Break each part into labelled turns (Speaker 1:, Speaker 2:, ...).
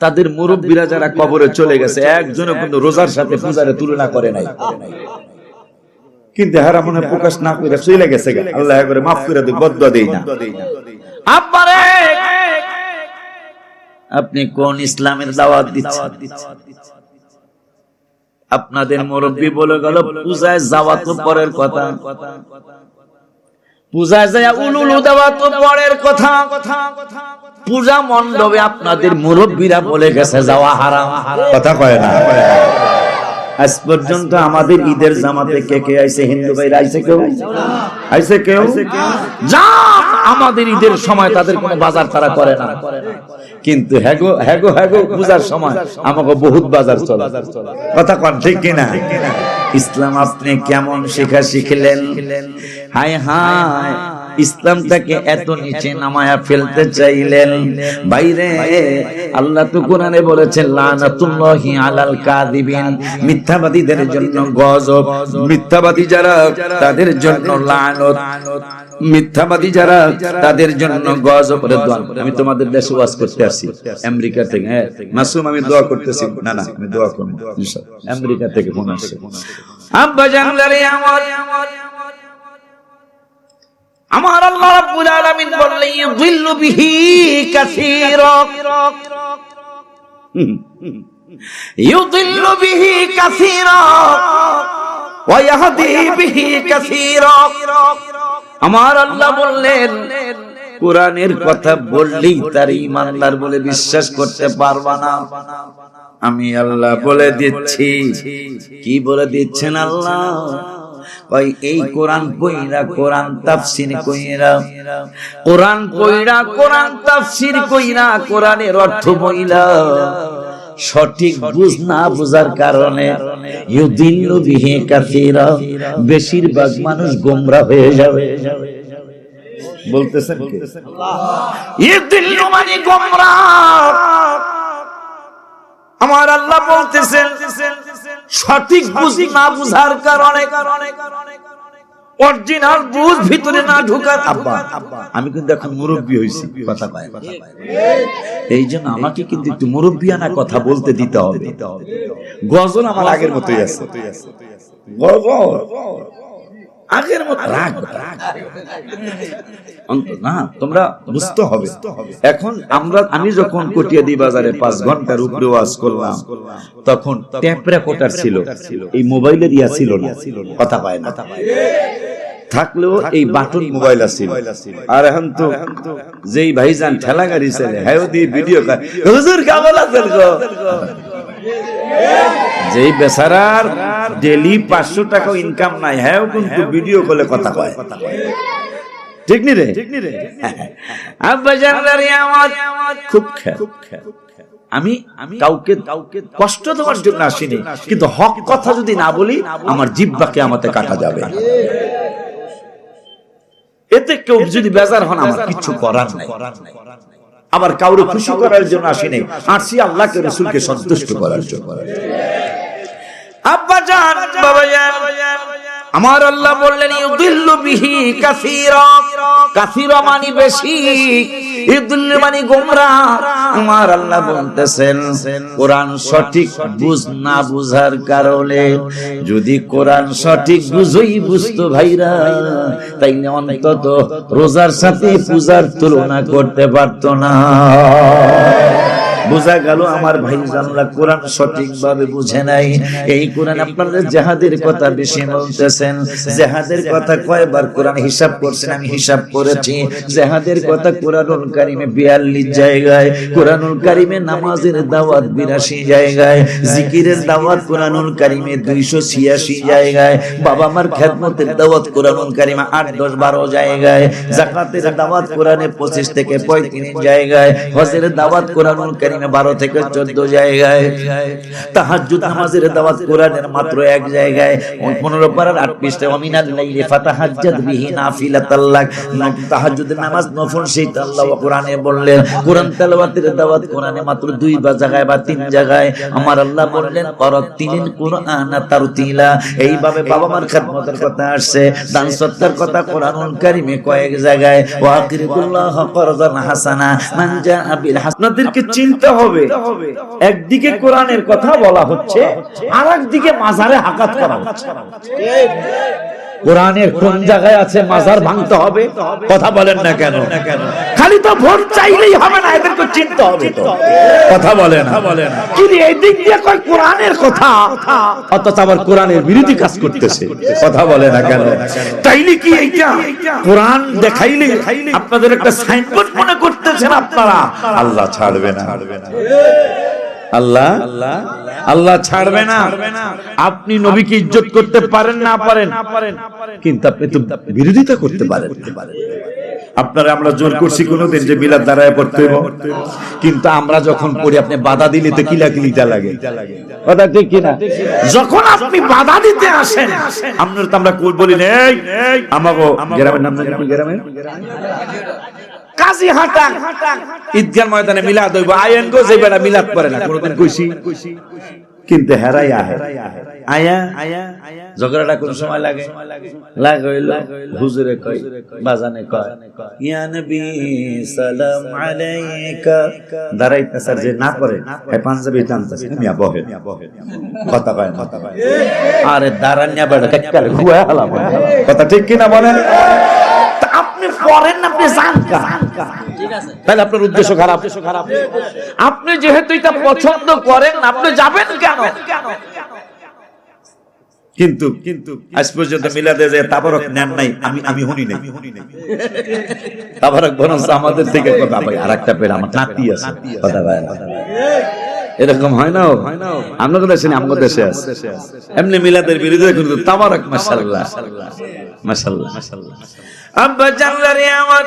Speaker 1: তাদের মুরব্বীরা যারা কবরে চলে গেছে একজনও কিন্তু রোজার সাথে পূজারে তুলনা করে নাই। কিন্তু হারা মনে প্রকাশ না করে চলে গেছে আল্লাহ করে মাফ করে দিই বদ্ধ দেই না। আব্বারে! আপনি কোন ইসলামের দাওয়াত দিচ্ছেন? আপনাদের মুরব্বী বলে গেল পূজায় যাওয়া তো পরের কথা। পূজায় যায় উলুলু দেওয়া তো পরের কথা। পূজা মণ্ডপে আপনাদের মুরব্বীরা বলে গেছে যাওয়া হারাম। কথা কয় না। আজ পর্যন্ত আমাদের ঈদের জামাতে কে কে আইছে? হিন্দু ভাইরা আইছে কেউ? আইছে কেউ? যা আমাদের ঈদের সময় তাদের কোনো বাজার তারা করে না। কিন্তু হ্যাগো হ্যাগো হ্যাগো পূজার সময় আমাকে বহুত বাজার চলে। কথা কন ঠিক কিনা? ইসলাম আপনি কেমন শিখা শিখলেন? হায় হায় ইসলামটাকে এত নিচে নামায়া ফেলতে চাইলেন। বাইরে আল্লাহ তো কোরআনে বলেছেন লানাতুল্লাহি আলাল কাযিবিন। মিথ্যাবাদীদের জন্য গজব। মিথ্যাবাদী যারা তাদের জন্য লানত। মিথ্যাবাদী যারা তাদের জন্য গজব রে দোয়া। আমি তোমাদের দেশে ওয়াজ করতে আসি। আমেরিকা থেকে হ্যাঁ। মাসুম আমি দোয়া করতেছি। না না আমি দোয়া করব ইনশাআল্লাহ। আমেরিকা থেকে ফোন আসছে। আব্বা জানলারে আমার। আমার আল্লাহ রাব্বুল আলামিন বললেন, ইউযিল্লু বিহি কাসীরা। ইউযিল্লু বিহি কাসীরা ওয়া ইয়াহদি বিহি কাসীরা। আমার আল্লাহ বললেন, কোরআনের কথা বললেই তার ইমানদার বলে বিশ্বাস করতে পারবা না। আমি আল্লাহ বলে দিচ্ছি। কি বলে দিচ্ছেন আল্লাহ? ওই এই কোরআন কইরা, কোরআন তাফসির কইরা, কোরআন কইরা, কোরআন তাফসির কইরা কোরআনের অর্থ বইলা। সঠিক বুঝ না বুঝার কারণে ইউদিল্লু বিহি কাসীরা বেশিরভাগ মানুষ গোমরা হয়ে যাবে। বলতেছেন ইউদিল্লু মানে গোমরা। আমার আল্লাহ বলতেছেন, সঠিক বুঝ না বুঝার কারণে অরিজিনাল বুঝ ভিতরে না ঢোকার আব্বা, আমি কিন্তু এখন মুরব্বী হইছি কথা পায় এই জন্য আমাকে কিন্তু একটু মুরব্বিয়ানা কথা বলতে দিতে হবে। গজল আমার আগের মতোই আছে। গজল। আগের মতো। রাগ রাগ না, তোমরা বুঝতে হবে। এখন আমরা, আমি যখন কটিয়াদি বাজারে পাঁচ ঘণ্টার উপরে ওয়াজ করলাম, তখন ট্যাপ রেকর্ডার ছিল। এই মোবাইলের ইয়া ছিল না, কথা পায় না। থাকলেও এই বাটন মোবাইল আছিল। আর এখন তো যেই ভাইজান ঠেলা গাড়ি চলে হ্যাঁ দিয়ে ভিডিও হুজুর কেমন আছেন গো? যেই বেচারার ডেলি পাঁচশো টাকা ইনকাম নাই হ্যাঁ কিন্তু ভিডিও কলে কথা কয়। ঠিক নি রে? আব্বা আমার খুব আমি আমি কাউকে কাউকে কষ্ট দেওয়ার জন্য আসিনি কিন্তু হক কথা যদি না বলি আমার জিব্বাকে আমাতে কাটা যাবে। এতে কেউ যদি বেজার হন আমার কিছু করার নাই। আবার কাউরে খুশি করার জন্য আসিনি হাসি আল্লাহকে রসুলকে সন্তুষ্ট করার জন্য। আব্বা জান। বাবা জান। আমার আল্লাহ বললেন, ইউদিল্লু বিহি বেশি, ইউদিল্লু আমার আল্লাহ বলতেছেন, কোরআন সঠিক বুঝ না বুঝার কারণে যদি কোরআন সঠিক বুঝই বুঝতো ভাইরা তাই অন্তত রোজার সাথে পূজার তুলনা করতে পারতো না। বোঝা গেল আমার ভাই জানলা কোরআন সঠিক ভাবে বুঝে নাই। এই কোরআন আপনাদের জেহাদের কথা বেশি বলতেছেন। জেহাদের কথা কয়বার কোরআন হিসাব করছেন আমি হিসাব করেছি। জেহাদের কথা কোরআনুল কারিমে বিয়াল্লিশ জায়গায়, কোরআনুল কারিমে নামাজের দাওয়াত বিরাশি জায়গায়, জিকিরের দাওয়াত কোরআনুল কারিমে দুইশো ছিয়াশি জায়গায়, বাবা মার খেদমতের দাওয়াত কোরআনুল কারিমে আট, দশ, বারো জায়গায়, জাকাতের দাওয়াত কোরআনে পঁচিশ থেকে পঁয়ত্রিশ জায়গায়, হজের দাওয়াত কোরআনুল কারিমে বারো থেকে চোদ্দ জায়গায়। তাহাজ্জুদ নামাজের দাওয়াত কোরআনের মাত্র এক জায়গায়। পনেরো আট পৃষ্ঠে, অমিনাল লাইলি নামাজ নফল আল্লাহ কোরআনে বললেন। কোরআন দাওয়াত কোরআনে মাত্র দুই বা জায়গায় বা তিন জায়গায়। আমার আল্লাহ বললেন কোরআন এইভাবে বাবা মার খেদমতের কথা আসছে। দান সত্তার কথা কোরআনুল কারিমে কয়েক জায়গায়। ওয়াকিরুল্লাহ করদান হাসানা। চিন্তা চিনতে হবে। একদিকে কোরআনের কথা বলা হচ্ছে আর একদিকে মাঝারে হাকাত করা হচ্ছে। কোরআনের কোন জায়গায় আছে মাজার ভাঙতে হবে? কথা বলেন না কেন। খালি তো ভোট চাইলেই হবে না, এদেরকে চিনতে হবে কথা বলে না কিন্তু এই দিক দিয়ে কয় কোরআনের কথা, অথচ আবার কোরআনের বিরোধী কাজ করতেছে। কথা বলে না কেন? তাইলে কি এইটা? কোরআন দেখাইলে আপনাদের একটা সাইনবোর্ড মনে করতেছেন আপনারা? আল্লাহ ছাড়বে না ছাড়বে না। আল্লাহ আল্লাহ ছাড়বে না। আপনি নবীকে ইজ্জত করতে পারেন না পারেন। কিন্তু আপনি তো বিরোধিতা করতে পারেন আপনারা আমরা জোর করছি কোনোদিন যে মিলাদ দাঁড়ায় পড়তে কিন্তু আমরা যখন পড়ি আপনি বাধা দিলে তো কিলাকিলিটা লাগে। কথা ঠিক কিনা? যখন আপনি বাধা দিতে আসেন আপনার তো আমরা বলি না, এই আমাগো গ্রামের নাম গ্রামের? কাজী হাটা। ঈদগাহ ময়দানে মিলাদ হইব। আয়েন গো যে বেটা মিলাদ করে না, কোনদিন কইছি? কিন্তু হেরাই আহে। আয়া, ঝগড়াটা কোন সময় লাগে? লাগে হইল, হুজুরে কয়, বাজানে কয়, ইয়া নবী সালাম আলাইকা। দাঁড়াইতে স্যার যে না করে এই পাঞ্জাবি টানতেছে। মিয়া বহে। কথা কয় কয় আরে দাঁড়ানিয়া বেটা কাটকাল খুয়া হালাম। কথা ঠিক কিনা বলেন? আপনি পড়েন না আপনি তাহলে আপনার উদ্দেশ্য খারাপ। আপনি যেহেতু এটা পছন্দ করেন আপনি যাবেন কেন? কিন্তু কিন্তু আজ পর্যন্ত মিলাদে যে তাবারক নেন নাই আমি আমি শুনি নাই। তাবারক বরং আমাদের থেকে কথা ভাই আরেকটা পের আমার নাতি আছে। কথা ভাই এরকম হয় না আমরা দেশে শুনি আমাদের দেশে আছে। এমনি মিলাদের বিরুদ্ধে কিন্তু তাবারক মাসাল্লাহ মাসাল্লাহ আব্বা জানলারে আমার।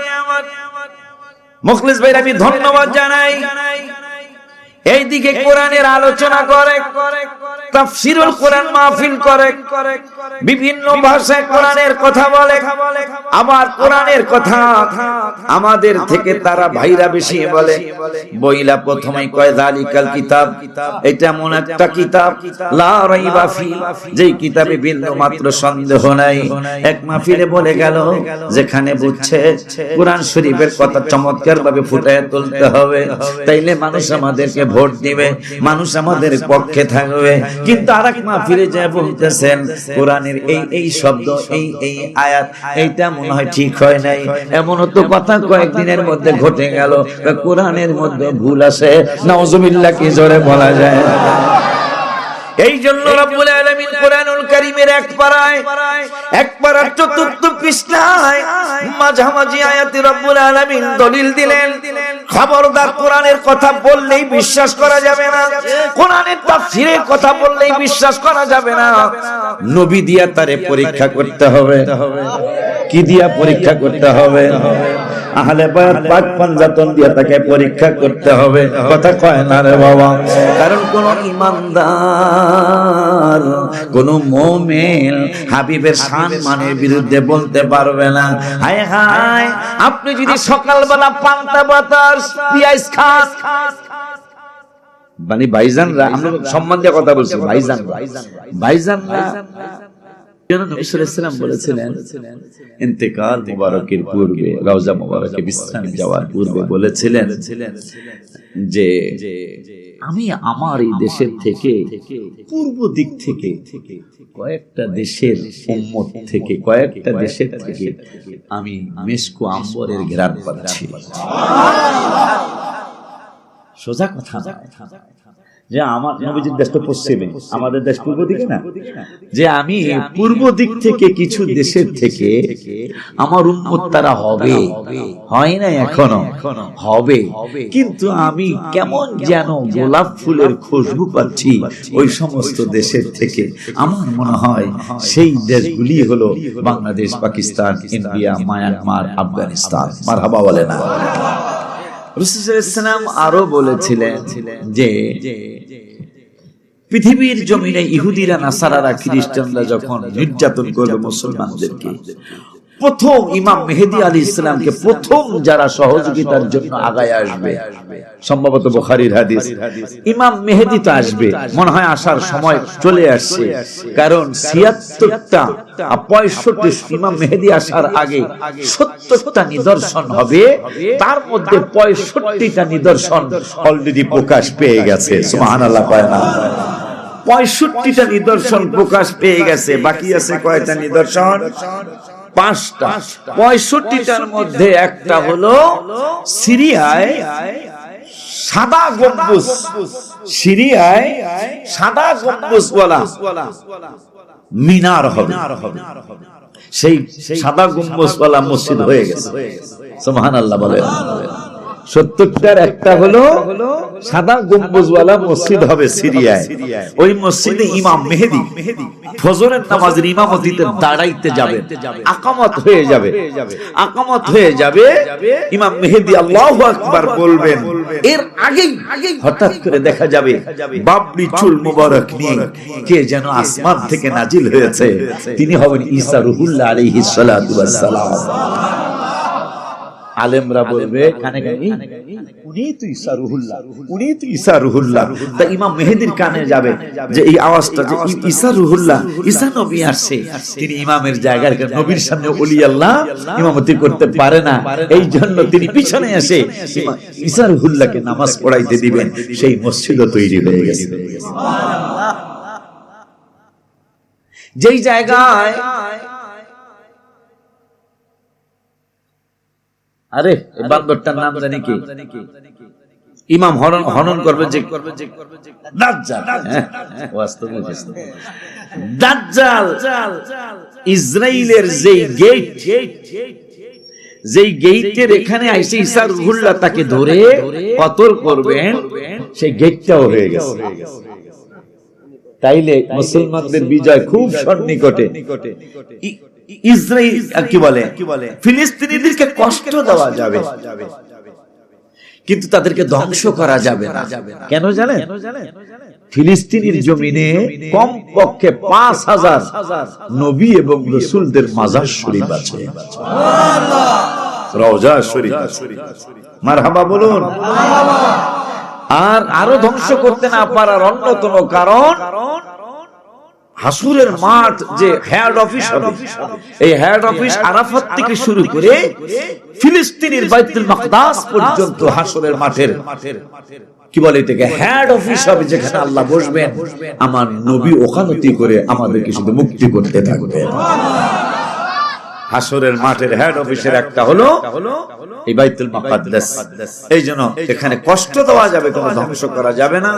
Speaker 1: মুখলিস ভাই আমি ধন্যবাদ জানাই। এইদিকে কোরআনের আলোচনা করে, তাফসিরুল কোরআন মাহফিল করে, বিভিন্ন ভাষায় কোরআনের কথা বলে। আবার কোরআনের কথা আমাদের থেকে তারা ভাইরা বেশি বলে। বইলা প্রথমেই কয় জালিকাল কিতাব। এটা এমন একটা কিতাব, লা রাইবা ফি কিতাবে বিন্দু মাত্র সন্দেহ নাই। এক মাহফিলে বলে গেল, যেখানে বুঝছে কোরআন শরীফের কথা চমৎকার ভাবে ফুটায় তুলতে হবে। তাইলে মানুষ আমাদেরকে ভোট দিবে, মানুষ আমাদের পক্ষে থাকবে। কিন্তু আরেক ফিরে যায় বলতেছেন, কোরআনের এই এই শব্দ, এই এই আয়াত, এইটা মনে হয় ঠিক হয় নাই। এমন তো কথা কয়েকদিনের মধ্যে ঘটে গেল। কোরআনের মধ্যে ভুল আছে নওজুবিল্লাহ কি জোরে বলা যায়? এই জন্য রব্বুল আলামিন কোরআনুল কারীমের এক পারায় এক পারার চতুর্থ পৃষ্ঠায় মাঝামাঝি আয়াতে রব্বুল আলামিন দলিল দিলেন, খবরদার কোরআনের কথা বললেই বিশ্বাস করা যাবে না, কোরআনের তাফসীরের কথা বললেই বিশ্বাস করা যাবে না। নবী দিয়া তারে পরীক্ষা করতে হবে, কি দিয়া পরীক্ষা করতে হবে? আহলে বায়াত পাক পাঞ্জাতন দিয়া তাকে পরীক্ষা করতে হবে। কথা কয় না রে বাবা? কারণ কোন ইমানদার, কোন মুমিন হাবিবের সম্মানের বিরুদ্ধে বলতে পারবে না। হায় হায়, আপনি যদি সকালবেলা পান্তা বাতাস পিয়াজ খান। মানে ভাইজানরা আমরা সম্মান দিয়ে কথা বলছি ভাইজান ভাইজানরা নবী সাল্লাল্লাহু বলেছিলেন ইন্তেকাল মুবারকের পূর্বে রওজা মুবারকে বিশ্রাম যাওয়ার পূর্বে বলেছিলেন যে আমি আমার এই দেশের থেকে পূর্ব দিক থেকে কয়েকটা দেশের উম্মত থেকে কয়েকটা দেশের থেকে আমি মেসকো আম্বরের ঘেরান পাচ্ছি। সোজা কথা না। যে আমার নবীজির দেশ তো পশ্চিমে আমাদের দেশ পূর্ব দিকে না? যে আমি পূর্ব দিক থেকে কিছু দেশের থেকে আমার উন্মত তারা হবে। হয় না এখনও? হবে। কিন্তু আমি কেমন যেন গোলাপ ফুলের খুশবু পাচ্ছি ওই সমস্ত দেশের থেকে। আমার মনে হয় সেই দেশগুলি হলো বাংলাদেশ পাকিস্তান ইন্ডিয়া মায়ানমার আফগানিস্তান। মারহাবা বলে না। রসুলাম আরও বলেছিলেন যে পৃথিবীর জমিনে ইহুদিরা নাসারারা খ্রিস্টানরা যখন নির্যাতন করবে মুসলমানদেরকে প্রথম ইমাম মেহেদি আলী ইসলামকে প্রথম যারা সহযোগিতার জন্য আগায় আসবে। সম্ভবত বুখারীর হাদিস। ইমাম মেহেদি তো আসবে। মনে হয় আসার সময় চলে আসছে। কারণ ছিয়াত্তরটা পঁয়ষট্টি ইমাম মেহেদি আসার আগে সত্তরটা নিদর্শন হবে। তার মধ্যে পঁয়ষট্টিটা নিদর্শন অলরেডি প্রকাশ পেয়ে গেছে। কয় না? পঁয়ষট্টিটা নিদর্শন প্রকাশ পেয়ে গেছে। বাকি আছে কয়টা নিদর্শন? পাঁচটা। পঁয়ষট্টিটার মধ্যে একটা হলো সিরিয়ায় সাদা গম্বুজ। সিরিয়ায় সাদা গম্বুজ মিনার হবে। সেই সাদা গম্বুজওয়ালা মসজিদ হয়ে গেছে। সুবহানাল্লাহ বলেন। সত্তরটার একটা হলো সাদা গম্বুজওয়ালা মসজিদ হবে সিরিয়ায়। ওই মসজিদে ইমাম মেহেদি ফজরের নামাজের ইমামতিতে দাঁড়াইতে যাবে, আকামত হয়ে যাবে। আকামত হয়ে যাবে, ইমাম মেহেদি আল্লাহু আকবার বলবেন, এর আগেই হঠাৎ করে দেখা যাবে বাবরি চুল মুবারক নিয়ে কে যেন আসমান থেকে নাজিল হয়েছে। তিনি হবেন ঈসা রুহুল্লাহ আলাইহিস আলেমরা বলবে কানে কানে উনি তো ঈসা রুহুল্লাহ উনি তো ঈসা রুহুল্লাহ। তা ইমাম মেহেদির কানে যাবে যে এই আওয়াজটা যে ঈসা রুহুল্লাহ ঈসা নবী আসছে। তিনি ইমামের জায়গার নবীর সামনে ওলি আল্লাহ ইমামতি করতে পারে না। এই জন্য তিনি পিছনে ঈসা রুহুল্লাহকে নামাজ পড়াইতে দিবেন সেই মসজিদও তৈরি হয়ে গেছে। যেই জায়গায় আরে বান্দরটার নাম জানি কি? ইমাম হরণ হনন করবে যে দাজ্জাল। ইসরায়েলের যেই গেট যেই গেটের এখানে আইসে ঈসা রুহুল্লাহ তাকে ধরে কতল করবেন সেই গেটটাও হয়ে গেছে। তাইলে মুসলমানদের বিজয় খুব সন্নিকটে। ইসরায়েল আর কি বলে? ফিলিস্তিনিদেরকে কষ্ট দেওয়া যাবে। কিন্তু তাদেরকে ধ্বংস করা যাবে না। কেন জানেন? ফিলিস্তিনের জমিনে কমপক্ষে পাঁচ হাজার নবী এবং রসুলদের মাজার শরীফ আছে। রওজা শরীফ মারহাবা বলুন। আর আরও ধ্বংস করতে না পারার অন্যতম কারণ হাসুরের মাঠ যে হেড অফিস হবে এই হেড অফিস আরাফাত থেকে শুরু করে ফিলিস্তিনের বাইতুল মাকদাস পর্যন্ত হাসুরের মাঠের কি বলে এটাকে? হেড অফিস হবে যেখানে আল্লাহ বসবেন। আমার নবী ওখানতি করে আমাদেরকে শুধু মুক্তি করতে থাকবে হাসরের মাঠের হেড অফিসের একটা হলো এই বাইতুল এই জন্য এখানে কষ্ট দেওয়া যাবে, কোনো ধ্বংস করা যাবে না।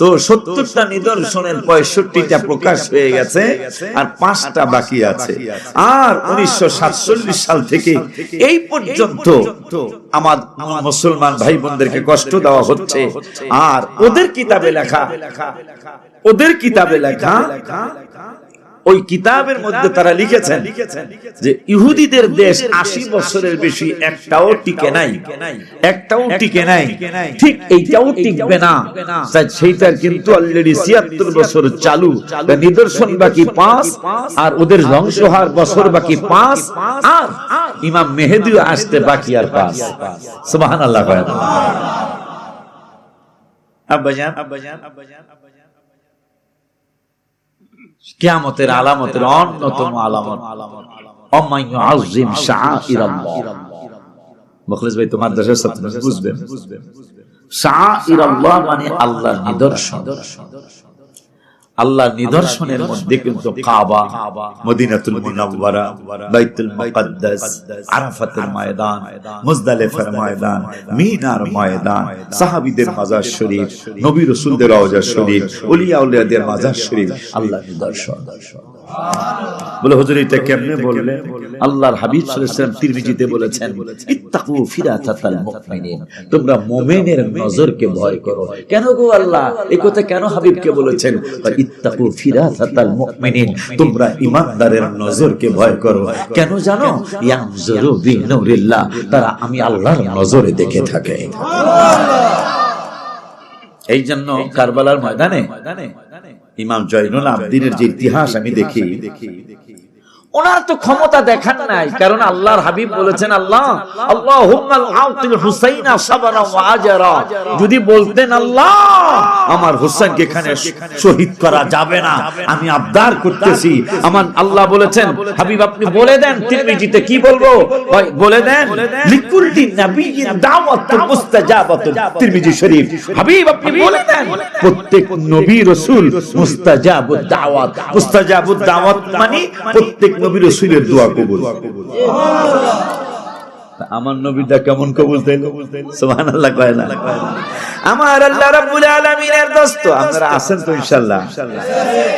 Speaker 1: তো সত্তরটা নিদর্শনের পঁয়ষট্টিটা প্রকাশ হয়ে গেছে আর পাঁচটা বাকি আছে। আর উনিশশো সাতচল্লিশ সাল থেকে এই পর্যন্ত আমার মুসলমান ভাই বোনদেরকে কষ্ট দেওয়া হচ্ছে। আর ওদের কিতাবে লেখা, ওদের কিতাবে লেখা ওই কিতাবের মধ্যে তারা লিখেছেন যে ইহুদিদের দেশ আশি বছরের বেশি একটাও টিকে নাই। একটাও টিকে নাই। ঠিক এইটাও টিকবে না। সেইটার কিন্তু অলরেডি ছিয়াত্তর বছর চালু। নিদর্শন বাকি পাঁচ আর ওদের ধ্বংস হওয়ার বছর বাকি পাঁচ আর ইমাম মেহেদিও আসতে বাকি আর পাঁচ। সুবাহান আল্লাহ আব্বাজান আব্বাজান আব্বাজান। আব্বাজান। কিয়ামতের আলামতের অন্যতম আলামত। অমাইয়ু আযিম শাআইরাল্লাহ। মুখলিস ভাই তোমার দেশের সাথে বুঝবেন শাআইরাল্লাহ মানে আল্লাহর নিদর্শন। আল্লাহর নিদর্শনের মধ্যে কিন্তু কাবা, মদিনাতুল মুনাওয়ারা, বাইতুল মুকদ্দাস, আরাফাতের ময়দান, মুজদালিফার ময়দান, মিনার ময়দান, সাহাবীদের মাজার শরীফ, নবী রাসূলদের রওজা শরীফ ওলি উলিয়াদের মাজার শরীফ আল্লাহর নিদর্শন। বলে হুজুর এটা কেমনে বললেন? আল্লাহর হাবিব সাল্লাল্লাহু তিরমিজিতে বলেছেন ইত্তাকু ফিরাতাতাল মুমিনিন তোমরা মুমিনের নজরকে ভয় করো। কেন গো আল্লাহ? এই কথা কেন হাবিবকে বলেছেন? ইত্তাকু ফিরাতাতাল মুমিনিন তোমরা ঈমানদারের নজরকে ভয় করো। কেন জানো? ইয়ানজুরু বিনুরিল্লাহ তারা আমি আল্লাহর নজরে দেখে থাকে। এই জন্য কারবালার ময়দানে ইমাম জয়নুল আবদিনের যে ইতিহাস আমি দেখি ওনার তো ক্ষমতা দেখান নাই কারণ আল্লাহর হাবিব বলেছেন আল্লাহ আল্লাহ হুসাইনা যদি বলতেন আল্লাহ আমার হুসাইনকে এখানে শহীদ করা যাবে না। আমি আবদার করতেছি। আমার আল্লাহ বলেছেন হাবিব আপনি বলে দেন তিরমিজিতে কি বলব? বলে দেন লিকুল্লি নাবিয়িন দাওয়াতুল মুস্তাজাবাতুল তিরমিজি শরীফ। হাবিব আপনি বলে দেন প্রত্যেক নবী রাসূল মুস্তাজাবুদ দাওয়াত। মুস্তাজাবুদ দাওয়াত। মানে প্রত্যেক নবী রসুলের দোয়া কবুল। আমার নবীটা কেমন কবুল তাই সুবহানাল্লাহ কয় না। আমার আল্লাহ রাব্বুল আলামিনের দোস্ত, আপনারা আছেন তো ইনশাআল্লাহ।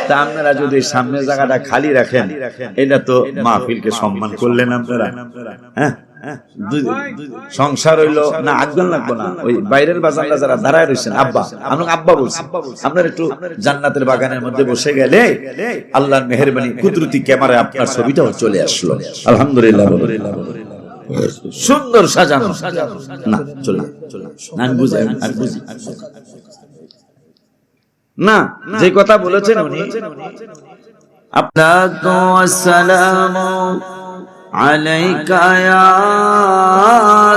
Speaker 1: তা আপনারা যদি সামনের জায়গাটা খালি রাখেন, এটা তো মাহফিলকে সম্মান করলেন আপনারা। হ্যাঁ? সংসার হইল না আগুন লাগবো না, ওই বাইরের বাজানরা যারা দাঁড়ায় রয়েছেন, আব্বা, আমি আব্বা বলছি, আপনার একটু জান্নাতের বাগানের মধ্যে বসে গেলে আল্লাহর মেহরবানি, কুদরতি ক্যামেরায় আপনার ছবিটাও চলে আসলো। আলহামদুলিল্লাহ। সুন্দর সাজানো না চলে চলে আমি বুঝি আমি বুঝি না যে কথা বলেছেন উনি আপনার আসসালাম عليك يا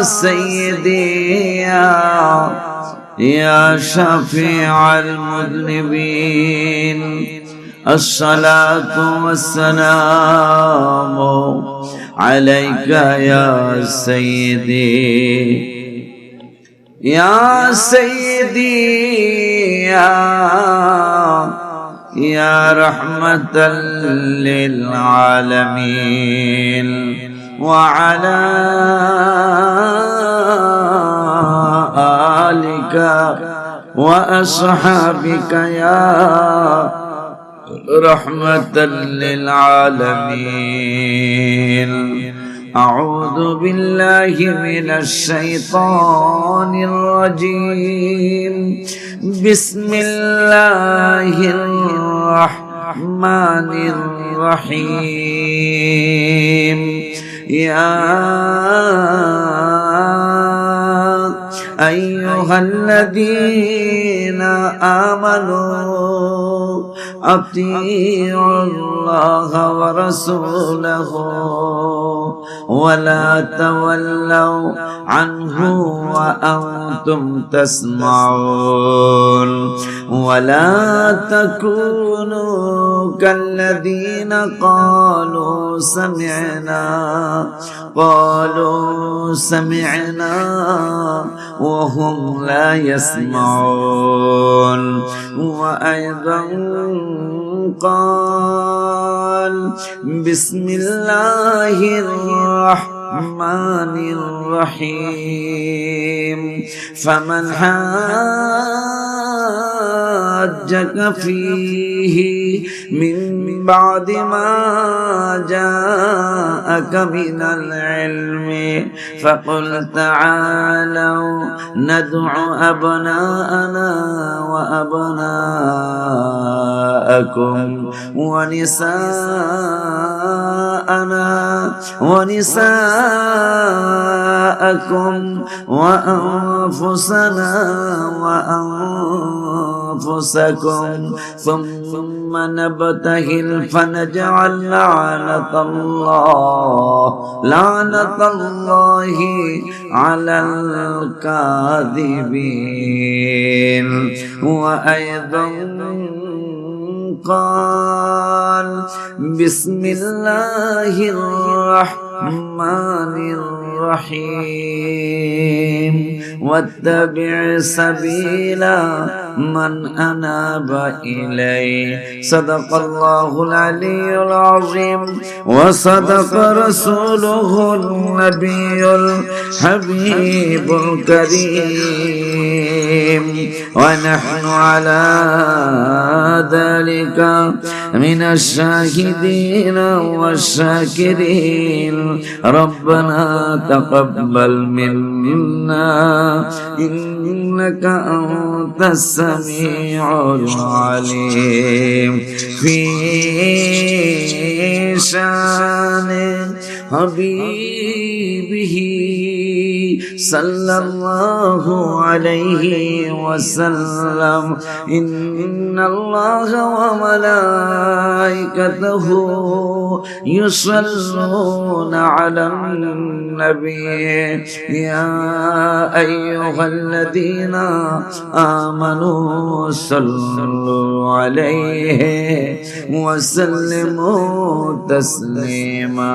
Speaker 1: سيدي يا, يا شفيع المذنبين الصلاة والسلام عليك يا سيدي. يا سيدي يا يا رحمة للعالمين. وعلى آلك وأصحابك يا رحمة للعالمين. أعوذ بالله من الشيطان الرجيم. بسم الله الرحمن الرحيم. يا أيها الذين آمنوا أطيعوا الله ورسوله. ولا تولوا عنه وأنتم تسمعون. ولا تكونوا كالذين قالوا سمعنا. قالوا سمعنا وهم لا يسمعون. وأيضا قال بسم الله الرحمن الرحيم. فمن حاجك فيه من بعد ما جاءك من العلم. فقل تعالوا ندع أبناءنا وأبناءكم ونساءنا ونساءكم وأنفسنا وأنفسكم ثم نبتهل فنجعل لعنة الله لعنة الله على الكاذبين وأيضا قال بسم الله الرحمن الرحيم واتبع سبيل من أناب إلي صدق الله العلي العظيم. وصدق رسوله النبي الحبيب الكريم. ونحن على ذلك من الشاهدين والشاكرين. ربنا تقبل منا إنك أنت السميع العليم. في شأن حبيبه صلى الله عليه وسلم. إن الله وملائكته يصلون على النبي. يا أيها الذين آمنوا صلوا عليه وسلموا تسليما.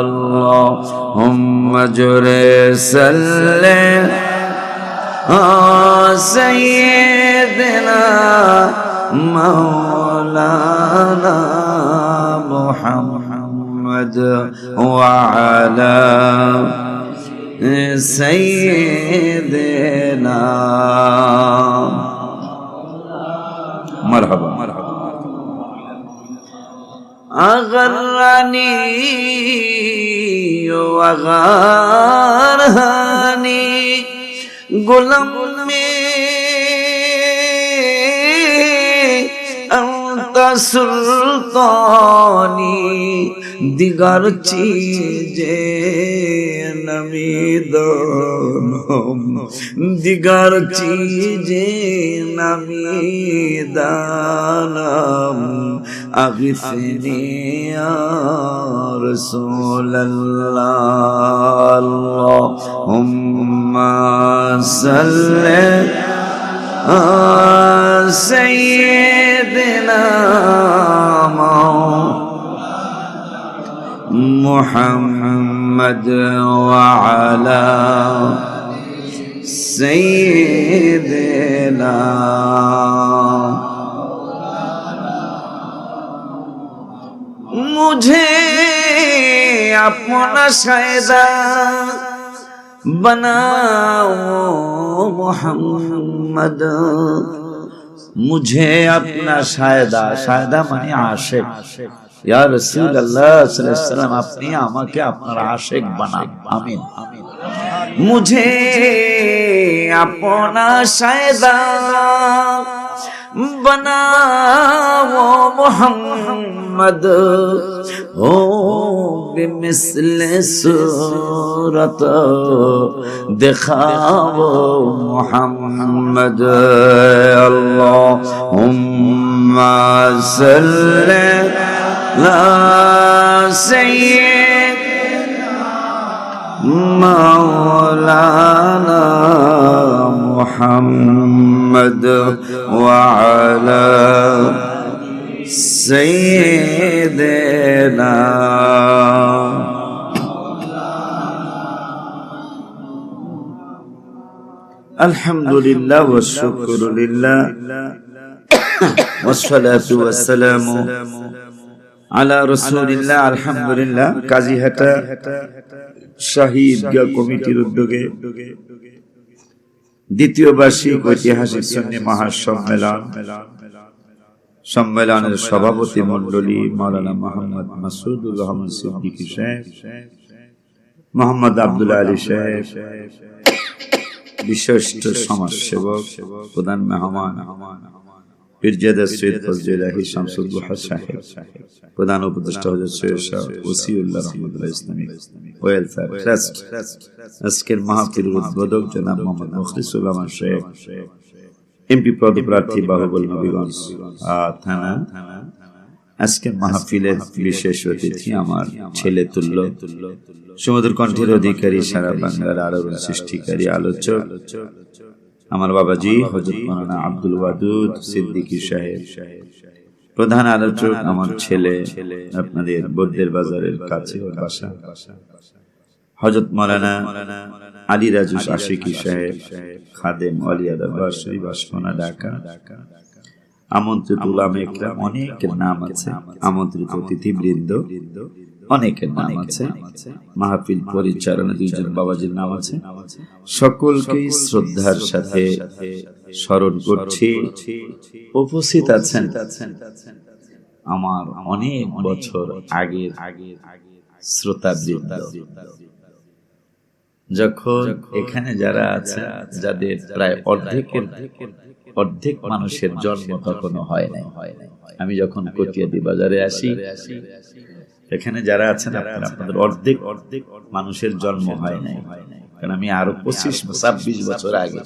Speaker 1: اللهم جر سلم سيدنا مولانا محمد وعلى سيدنا مرحبا مرحبا. أغرني وغارني غلام দাদা সুলতানি দিগার চিজে নামিদ দিগার চিজে নামিদানাম আগফিনি রসুল্লাহ হুম্মা সাল্লাল্লাহু سيدنا محمد وعلى سيدنا مجھے اپنا شہزاد बनाओ मोहम्मद मुझे अपना शायदा शायदा মানে আশেক ইয়া রাসূলুল্লাহ সাল্লাল্লাহু আলাইহি সাল্লাম আপনি আমাকে আপনার আশেক বানান আমিন मुझे अपना शायदा बनाओ मोहम्मद محمد أو بمثل صورت دخاب محمد. اللهم صل على سيد مولانا محمد وعلى سيدنا الحمد لله والشكر لله والصلاة والسلام على رسول الله الحمد لله কাজীহাটা শাহী ঈদগাহ কমিটির উদ্যোগে দ্বিতীয় বার্ষিক ঐতিহাসিক সন্নি মহাসম্মেলন সম্মেলনের সভাপতি মন্ডলী মাওলানা মোহাম্মদ মাসুদুর রহমান সিদ্দিকী সাহেব মোহাম্মদ আব্দুল্লাহ আলী সাহেব বিশিষ্ট সমাজসেবক প্রধান মেহমান পীরজাদা সৈয়দ ফজলুল্লাহি শামসুল বুহা সাহেব প্রধান উপদেষ্টা Hazrat Syed Shah Osiullah Rahmatullah Islamic welfare trust আজকের মাহফিল উদ্বোধক জনাব মোহাম্মদ মুখলিসুর রহমান সাহেব এমপি পদপ্রার্থী বাহুবল নবীগঞ্জ থানা। আজকের মাহফিলের বিশেষ অতিথি আমার ছেলে তুল্য। সমুদ্র কণ্ঠের অধিকারী সারা বাংলার আলোড়ন সৃষ্টিকারী আলোচক। আমার বাবাজি হজরত মাওলানা আব্দুল ওয়াদুদ সিদ্দিকী সাহেব। প্রধান আলোচক আমার ছেলে আপনাদের বদ্দের বাজারের কাছে বাসা। হজরত মাওলানা আলী রাজু আশিকি সাহেব খাদেম শরীফ বাসপনা ঢাকা। আমন্ত্রিত উলামা একরাম অনেকের নাম আছে আমন্ত্রিত অতিথিবৃন্দ অনেকের নাম আছে মাহফিল পরিচালনা দুইজন বাবাজির নাম আছে। সকলকে শ্রদ্ধার সাথে স্মরণ করছি। উপস্থিত আছেন। আমার অনেক বছর আগের শ্রোতা যখন এখানে যারা আছে যাদের প্রায় অর্ধেকের অর্ধেক মানুষের জন্ম তখনও হয় নাই। আমি যখন কটিয়াদি বাজারে আসি এখানে যারা আছেন আপনারা আপনাদের অর্ধেক অর্ধেক মানুষের জন্ম হয় নাই। কারণ আমি আরও পঁচিশ ছাব্বিশ বছর আগে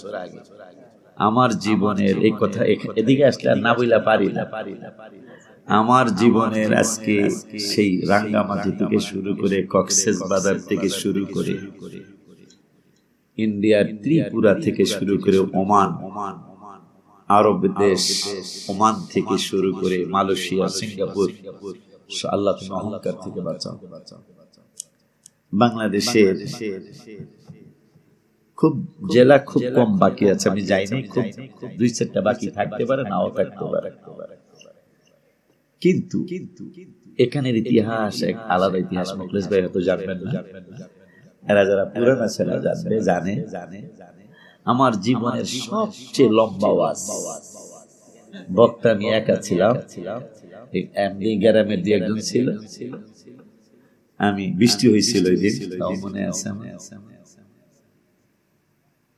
Speaker 1: আমার জীবনের এই কথা এদিকে আসলে আর না বইলা পারি না। আমার জীবনের আজকে সেই রাঙ্গামাটি থেকে শুরু করে কক্সেস বাজার থেকে শুরু করে ইন্ডিয়ার ত্রিপুরা থেকে শুরু করে ওমান ওমান আরব দেশ, ওমান থেকে শুরু করে মালয়েশিয়া, সিঙ্গাপুর, আল্লাহ তুমি অহংকার থেকে বাঁচাও। বাংলাদেশের খুব জেলা খুব কম বাকি আছে, আমি যাইনি, খুব দুই চারটা বাকি থাকতে পারে, নাও থাকতে পারে। কিন্তু এখানের ইতিহাস এক আলাদা ইতিহাস মুখলেশ ভাই হয়তো জানবেন না। এরা যারা পুরানা ছেলে জানবে জানে। জানে। আমার জীবনের সবচেয়ে লম্বা ওয়াজ। বক্তা আমি একা ছিলাম। এমনি গ্রামের দিয়ে একজন ছিল। আমি বৃষ্টি হয়েছিল ওই দিন। তাও মনে আছে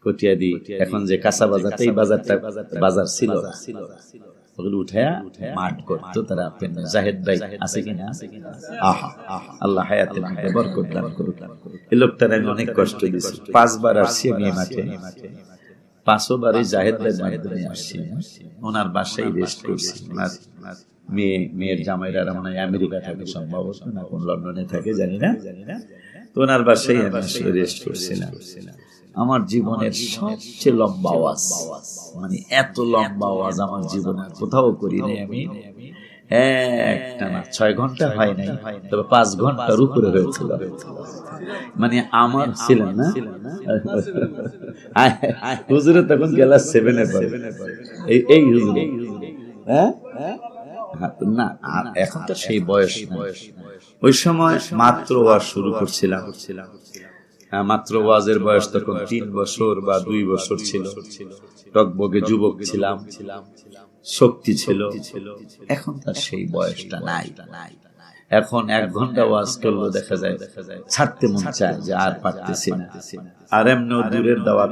Speaker 1: কটিয়াদি এখন যে কাঁচা বাজারটা এই বাজারটা বাজার ছিল। ওগুলো মাঠ করতো তারা জাহেদ ভাই আছে কিনা? আহা, আল্লাহ হায়াতের মধ্যে বরকত দান করুক। এই লোকটার আমি অনেক কষ্ট দিয়েছি। পাঁচবার আসছি আমি এই মাঠে। জাহেদ ভাই আসছি ওনার বাসায় রেস্ট করছি। মেয়ে, মেয়ের জামাইরা মনে হয় আমেরিকা থাকে সম্ভবত না কোন লন্ডনে থাকে জানি না। তো ওনার বাসায় আমি রেস্ট করছিলাম। আমার জীবনের সবচেয়ে লম্বা আওয়াজ। মানে এত লম্বা আওয়াজ আমার জীবনে কোথাও করি নাই আমি। ছয় ঘণ্টা হয় নাই তবে পাঁচ ঘণ্টার উপরে হয়েছিল। মানে আমার না? হুজুরে তখন এই এই হ্যাঁ? হ্যাঁ, না এখন তো সেই বয়স। ওই সময় মাত্র ওয়াজ শুরু করছিলাম। মাত্র ওয়াজের বয়স তখন তিন বছর বা দুই বছর ছিল। টকবগে যুবক ছিলাম। শক্তি ছিল। এখন তার সেই বয়সটা নাই। এখন এক ঘণ্টা ওয়াজ করলেও দেখা যায় ছাড়তে মন চায় যে আর পারতেছি না। আর এমনি দূরের দাওয়াত।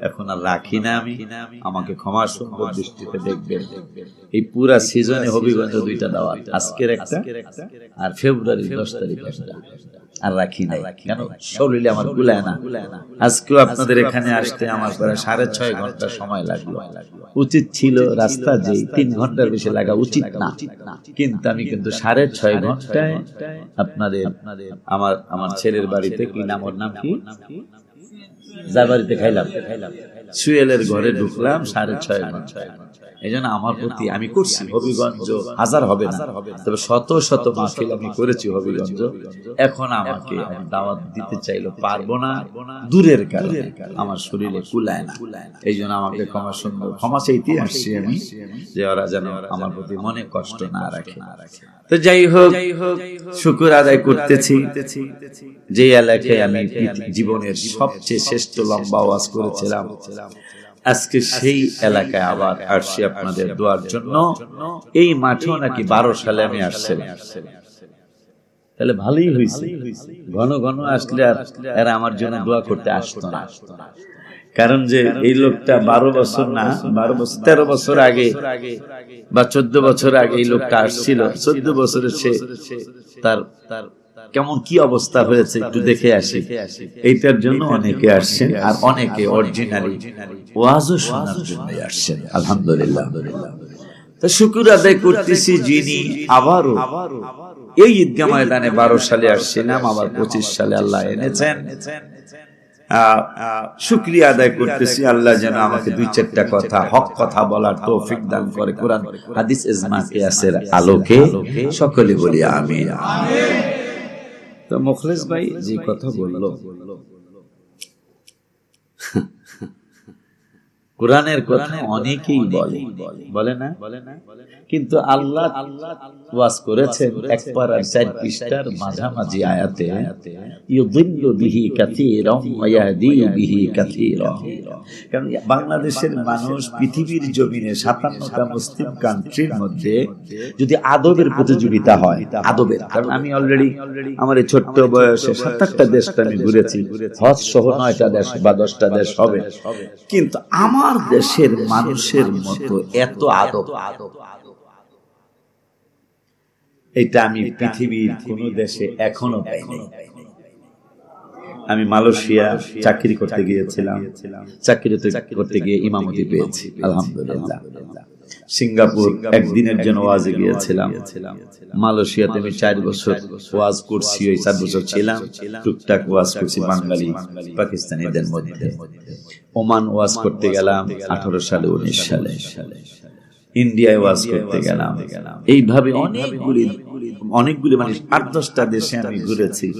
Speaker 1: এখন আর রাখি না আমি। আমাকে ক্ষমা সুন্দর দৃষ্টিতে দেখবেন এই পুরা সিজনে হবিগঞ্জ দুইটা দাওয়াত। আজকের একটা আর ফেব্রুয়ারি দশ তারিখ। একটা আর রাখি নাই। কেন? শরীরে আমার গুলায় না। আজকেও আপনাদের এখানে আসতে আমার প্রায় সাড়ে ছয় ঘণ্টা সময় লাগল। উচিত ছিল রাস্তা যে তিন ঘণ্টার বেশি লাগা উচিত না। কিন্তু আমি কিন্তু সাড়ে ছয় ঘন্টায় আপনাদের আমার আমার ছেলের বাড়িতে কি নাম ওর নাম কি? যার খাইলাম। সুয়েলের ঘরে ঢুকলাম সাড়ে ছয় এই জন্য আমার প্রতি আমি করছি, হবিগঞ্জ হাজার হবে না। তবে শত শত আমি করেছি হবিগঞ্জ। এখন আমাকে দাওয়াত দিতে চাইলে পারব না, দূরের কারণে আমার শরীরে কুলায় না। এই জন্য আমাকে ক্ষমা সুন্দর, ক্ষমা চাইতে আসছি আমি যে ওরা যেন আমার প্রতি মনে কষ্ট না রাখে। তো যাই হোক, শুকুর আদায় করতেছি। যে এলাকায় আমি জীবনের সবচেয়ে শ্রেষ্ঠ লম্বা আওয়াজ করেছিলাম। আজকে সেই এলাকায় আবার আসছি আপনাদের দোয়ার জন্য। এই মাঠেও নাকি বারো সালে আমি আসছিলাম। তাহলে ভালোই হয়েছে। ঘন ঘন আসলে আর এরা আমার জন্য দোয়া করতে আসতো না। কারণ যে এই লোকটা বারো বছর না, বারো বছর, তেরো বছর আগে বা চোদ্দ বছর আগে এই লোকটা আসছিল। চোদ্দ বছরে সে তার তার কেমন কি অবস্থা হয়েছে একটু দেখে আসি। এইটার জন্য অনেকে আসছেন আর অনেকে অরিজিনালি ওয়াজও শোনার জন্য আসছেন। আলহামদুলিল্লাহ। তো শুকুর আদায় করতেছি যিনি আবারও। এই ঈদগা ময়দানে বারো সালে আসছিলাম আবার পঁচিশ সালে আল্লাহ এনেছেন। শুক্রিয়া আদায় করতেছি। আল্লাহ যেন আমাকে দুই চারটা কথা হক কথা বলার তৌফিক দান করে কোরআন হাদিস ইজমা কিয়াসের আলোকে সকলে বলি আমিন। তো মুখলেস ভাই যে কথা বলল। কোরআনের কথা অনেকেই বলে না? বলে না? কিন্তু আল্লাহ ওয়াজ করেছেন এক চার পৃষ্ঠার মাঝামাঝি আয়াতে, ইউদিল্লু বিহি কাসীরাম ওয়া বিহি কারণ বাংলাদেশের মানুষ পৃথিবীর জমিনে 57টা মুসলিম কান্ট্রির মধ্যে যদি আদবের প্রতিযোগিতা হয়, আদবের, কারণ আমি অলরেডি আমার এই ছোট্ট বয়সে সাত আটটা দেশটা আমি ঘুরেছি। হজ সহ নয়টা দেশ বা দশটা দেশ হবে। কিন্তু আমার দেশের মানুষের মতো এত আদব এটা আমি পৃথিবীর কোন দেশে এখনও পাইনি। আমি মালয়েশিয়া চাকরি করতে গিয়েছিলাম। চাকরি করতে গিয়ে ইমামতি পেয়েছি। আলহামদুলিল্লাহ। সিঙ্গাপুর একদিনের জন্য ওয়াজে গিয়েছিলাম। মালয়েশিয়াতে আমি চার বছর ওয়াজ করছি ওই চার বছর ছিলাম। টুকটাক ওয়াজ করছি বাঙালি পাকিস্তানিদের মধ্যে। ওমান ওয়াজ করতে গেলাম আঠারো সালে উনিশ সালে। ইন্ডিয়ায় ওয়াজ করতে গেলাম। এইভাবে অনেকগুলি অনেকগুলি মানে আট দশটা দেশে আমি ঘুরেছি।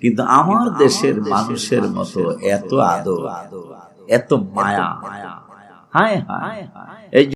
Speaker 1: কিন্তু আমার দেশের মানুষের মতো এত আদর এত মায়া। হায় হায়। এই